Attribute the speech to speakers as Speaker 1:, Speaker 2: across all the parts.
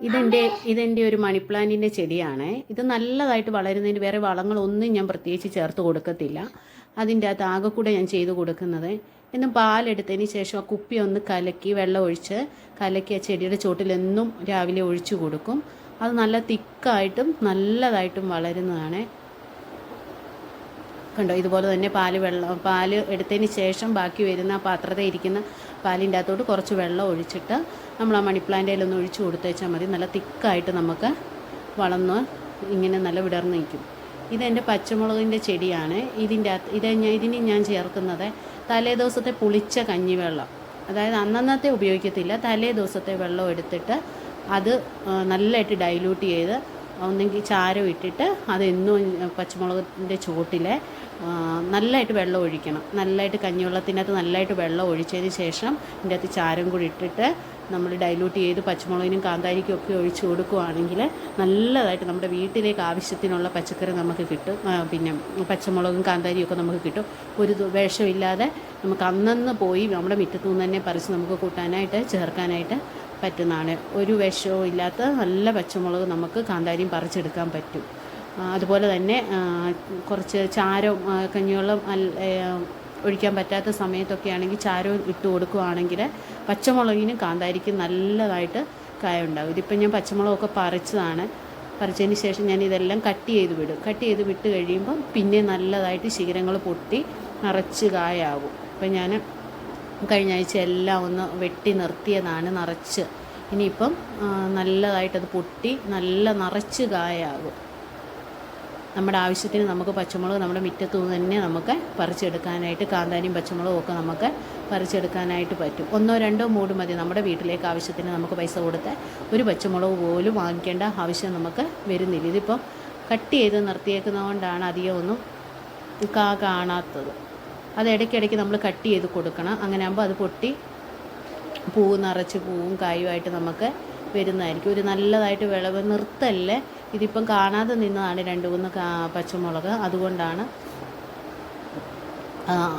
Speaker 1: ഇതെന്റെ ഇതെന്റെ ഒരു മണി പ്ലാന്റിന്റെ ചെടിയാണ്. ഇത് നല്ലതായിട്ട് വളരുന്നതിന് വേറെ വളങ്ങളൊന്നും ഞാൻ പ്രത്യേകിച്ച് ചേർത്ത് കൊടുക്കത്തില്ല. അതിന്റെ അകത്ത് ആകെ കൂടെ ഞാൻ ചെയ്ത് കൊടുക്കുന്നത് എന്നും പാലെടുത്തതിന് ശേഷം ആ കുപ്പി ഒന്ന് കലക്കി വെള്ളം ഒഴിച്ച് കലക്കി ആ ചെടിയുടെ ചോട്ടിലെന്നും രാവിലെ ഒഴിച്ചു കൊടുക്കും. അത് നല്ല തിക്കായിട്ടും നല്ലതായിട്ടും വളരുന്നതാണ്. കണ്ടോ? ഇതുപോലെ തന്നെ പാൽ വെള്ളം പാൽ എടുത്തതിന് ശേഷം ബാക്കി വരുന്ന ആ പാത്രത്തിൽ ഇരിക്കുന്ന പാലിന്റെ അകത്തോട്ട് കുറച്ച് വെള്ളം ഒഴിച്ചിട്ട് നമ്മൾ ആ മണി പ്ലാന്റിലൊന്ന് ഒഴിച്ച് കൊടുത്തേച്ചാൽ മതി. നല്ല തിക്കായിട്ട് നമുക്ക് വളർന്ന് ഇങ്ങനെ നല്ല വിടർന്ന് നിൽക്കും. ഇതെന്റെ പച്ചമുളകിന്റെ ചെടിയാണ്. ഇതിന്റെ ഇത് ഇതിന് ഞാൻ ചേർക്കുന്നത് തലേ ദിവസത്തെ പുളിച്ച കഞ്ഞിവെള്ളം. അതായത് അന്നന്നത്തെ ഉപയോഗിക്കത്തില്ല. തലേ ദിവസത്തെ വെള്ളം എടുത്തിട്ട് അത് നല്ലതായിട്ട് ഡൈല്യൂട്ട് ചെയ്ത് ഒന്നെങ്കിൽ ചാരം ഇട്ടിട്ട് അതെന്നും പച്ചമുളകിന്റെ ചുവട്ടിലെ ആ, നല്ലതായിട്ട് വെള്ളം ഒഴിക്കണം. നല്ലതായിട്ട് കഞ്ഞിവെള്ളത്തിനകത്ത് നല്ലതായിട്ട് വെള്ളം ഒഴിച്ചതിന് ശേഷം ഇതിന്റെ അകത്ത് ചാരം കൂടി ഇട്ടിട്ട് നമ്മൾ ഡൈലൂട്ട് ചെയ്ത് പച്ചമുളകിനും കാന്താരിക്കും ഒക്കെ ഒഴിച്ച് കൊടുക്കുകയാണെങ്കിൽ നല്ലതായിട്ട് നമ്മുടെ വീട്ടിലേക്ക് ആവശ്യത്തിനുള്ള പച്ചക്കറി നമുക്ക് കിട്ടും. പിന്നെ പച്ചമുളകും കാന്താരിയും ഒക്കെ നമുക്ക് കിട്ടും. ഒരു വേഷമില്ലാതെ നമുക്ക് അന്നന്ന് പോയി നമ്മുടെ മുറ്റത്തു നിന്ന് തന്നെ പറിച്ച് നമുക്ക് കൂട്ടാനായിട്ട് ചേർക്കാനായിട്ട് പറ്റുന്നതാണ്. ഒരു വിഷവും ഇല്ലാത്ത നല്ല പച്ചമുളക് നമുക്ക് കാന്താരിയും പറിച്ചെടുക്കാൻ പറ്റും. അതുപോലെ തന്നെ കുറച്ച് ചാരം കഞ്ഞിവെള്ളം ഒഴിക്കാൻ പറ്റാത്ത സമയത്തൊക്കെ ആണെങ്കിൽ ചാരം ഇട്ട് കൊടുക്കുകയാണെങ്കിൽ പച്ചമുളകിനും കാന്താരിക്കും നല്ലതായിട്ട് കായ ഉണ്ടാകും ഇതിപ്പം ഞാൻ പച്ചമുളകൊക്കെ പറിച്ചതാണ്. പറിച്ചതിന് ശേഷം ഞാൻ ഇതെല്ലാം കട്ട് ചെയ്ത് വിടും. കട്ട് ചെയ്ത് വിട്ട് കഴിയുമ്പം പിന്നെ നല്ലതായിട്ട് ശിഖരങ്ങൾ പൊട്ടി നിറച്ച് കായാകും. അപ്പം ഞാൻ കഴിഞ്ഞ ആഴ്ച എല്ലാം ഒന്ന് വെട്ടി നിർത്തിയതാണ് നിറച്ച്. ഇനിയിപ്പം നല്ലതായിട്ടത് പൊട്ടി നല്ല നിറച്ച് കായാകും. നമ്മുടെ ആവശ്യത്തിന് നമുക്ക് പച്ചമുളക് നമ്മുടെ മുറ്റത്തു തന്നെ നമുക്ക് പറിച്ചെടുക്കാനായിട്ട് കാന്താരിയും പച്ചമുളകും ഒക്കെ നമുക്ക് പറിച്ചെടുക്കാനായിട്ട് പറ്റും. ഒന്നോ രണ്ടോ മൂട് മതി നമ്മുടെ വീട്ടിലേക്ക് ആവശ്യത്തിന് നമുക്ക് പൈസ കൊടുത്ത് ഒരു പച്ചമുളക് പോലും വാങ്ങിക്കേണ്ട ആവശ്യം നമുക്ക് വരുന്നില്ല. ഇതിപ്പം കട്ട് ചെയ്ത് നിർത്തിയേക്കുന്നതുകൊണ്ടാണ് അധികം ഒന്നും കാ കാണാത്തത്. അത് ഇടയ്ക്കിടയ്ക്ക് നമ്മൾ കട്ട് ചെയ്ത് കൊടുക്കണം. അങ്ങനെ ആകുമ്പോൾ അത് പൊട്ടി പൂവ് നിറച്ച് പൂവും കായുമായിട്ട് നമുക്ക് വരുന്നതായിരിക്കും. ഒരു നല്ലതായിട്ട് വിളവ് നിർത്തല്ലേ? ഇതിപ്പം കാണാതെ നിന്നതാണ് രണ്ട് മൂന്ന് പച്ചമുളക്. അതുകൊണ്ടാണ്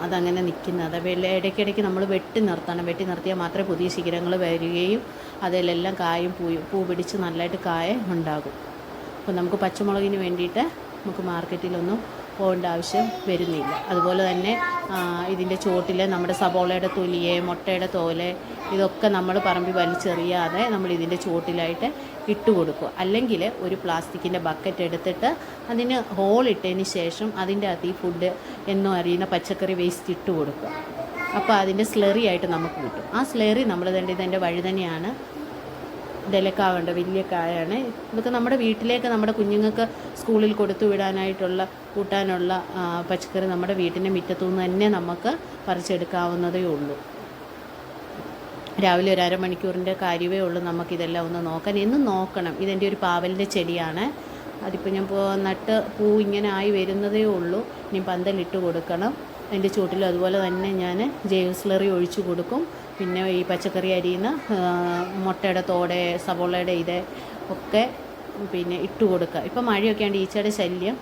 Speaker 1: അതങ്ങനെ നിൽക്കുന്നത് വെള്ള ഇടയ്ക്കിടയ്ക്ക് നമ്മൾ വെട്ടി നിർത്തണം. വെട്ടി നിർത്തിയാൽ മാത്രമേ പുതിയ ശിഖരങ്ങൾ വരികയും അതിലെല്ലാം കായും പൂ പൂ പിടിച്ച് നല്ലതായിട്ട് കായ ഉണ്ടാകും. അപ്പോൾ നമുക്ക് പച്ചമുളകിന് വേണ്ടിയിട്ട് നമുക്ക് മാർക്കറ്റിലൊന്നും പോകേണ്ട ആവശ്യം വരുന്നില്ല. അതുപോലെ തന്നെ ഇതിന്റെ ചോട്ടിൽ നമ്മുടെ സബോളയുടെ തൊലിയെ മുട്ടയുടെ തോൽ ഇതൊക്കെ നമ്മൾ പറമ്പി വലിച്ചെറിയാതെ നമ്മൾ ഇതിന്റെ ചോട്ടിലായിട്ട് ഇട്ട് കൊടുക്കുക. അല്ലെങ്കിൽ ഒരു പ്ലാസ്റ്റിക്കിന്റെ ബക്കറ്റ് എടുത്തിട്ട് അതിന് ഹോൾ ഇട്ടതിന് ശേഷം അതിന്റെ അകത്ത് ഈ ഫുഡ് എന്നും അറിയുന്ന പച്ചക്കറി വേസ്റ്റ് ഇട്ട് കൊടുക്കുക. അപ്പോൾ അതിന്റെ സ്ലെറി ആയിട്ട് നമുക്ക് കിട്ടും. ആ സ്ലെറി നമ്മൾ തന്നെ ഇതിന്റെ വഴി ഇതലക്കാവുണ്ട് വലിയ കായാണ്. ഇതൊക്കെ നമ്മുടെ വീട്ടിലേക്ക് നമ്മുടെ കുഞ്ഞുങ്ങൾക്ക് സ്കൂളിൽ കൊടുത്തു വിടാനായിട്ടുള്ള കൂട്ടാനുള്ള പച്ചക്കറി നമ്മുടെ വീട്ടിന്റെ മുറ്റത്തു നിന്ന് തന്നെ നമുക്ക് പറിച്ചെടുക്കാവുന്നതേ ഉള്ളൂ. രാവിലെ ഒരു അരമണിക്കൂറിന്റെ കാര്യമേ ഉള്ളൂ നമുക്കിതെല്ലാം ഒന്ന് നോക്കാൻ. എന്നും നോക്കണം. ഇതെന്റെ ഒരു പാവലിന്റെ ചെടിയാണ്. അതിപ്പോൾ ഞാൻ നട്ട് പൂ ഇങ്ങനെ ആയി വരുന്നതേ ഉള്ളൂ. ഇനി പന്തലിട്ട് കൊടുക്കണം. അതിന്റെ ചുവട്ടിലും അതുപോലെ തന്നെ ഞാൻ ജൈവ സ്ലറി ഒഴിച്ചു കൊടുക്കും. പിന്നെ ഈ പച്ചക്കറി അരിയുന്ന മുട്ടയുടെ തോടെ സവോളയുടെ ഇത് ഒക്കെ പിന്നെ ഇട്ട് കൊടുക്കുക. ഇപ്പം മഴയൊക്കെ ആണ്ട് ഈച്ചയുടെ ശല്യം.